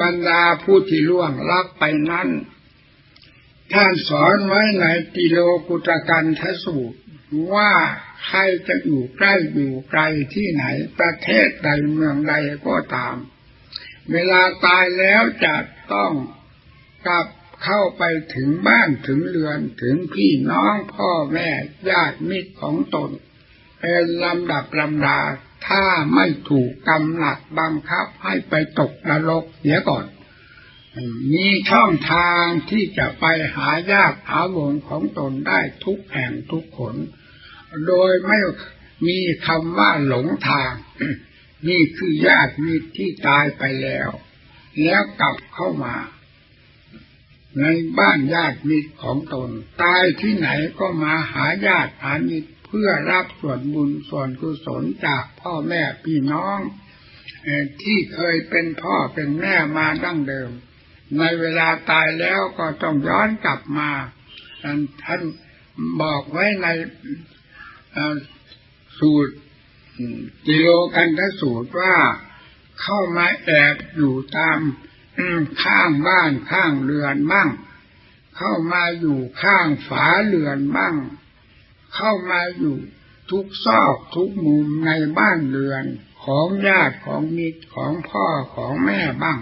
บรรดาผู้ที่ล่วงลับไปนั้น ท่านสอนไว้ในติโลกุตกันทสูตรว่าใครจะอยู่ใกล้อยู่ไกลที่ไหนประเทศใดเมืองใดก็ตาม เวลาตายแล้วจะต้องกลับเข้าไปถึงบ้านถึงเรือนถึงพี่น้องพ่อแม่ญาติมิตรของตน เป็นลำดับลำดา ถ้าไม่ถูกกำหนักบังคับให้ไปตกนรกเสียก่อน มีช่องทางที่จะไปหายากหาวงของตนได้ทุกแห่งทุกขน โดยไม่มีคำว่าหลงทาง นี่คือญาติมิตรที่ตายไปแล้ว แล้วกลับเข้ามา ในบ้านญาติมิตรของตน ตายที่ไหนก็มาหาญาติหามิตร พื่อรับส่วนบุญส่วนกุศลจากพ่อแม่พี่น้องที่เคยเป็นพ่อเป็นแม่มาดั้งเดิม ในเวลาตายแล้วก็ต้องย้อนกลับมาท่านบอกไว้ในสูตรกิโลกันทสูตรว่าเข้ามาแอบอยู่ตามข้างบ้านข้างเรือนบ้าง เข้ามาอยู่ข้างฝาเรือนบ้าง เข้ามาอยู่ทุกซอกทุกมุมในบ้านเรือนของญาติของมิตรของพ่อของแม่บ้าง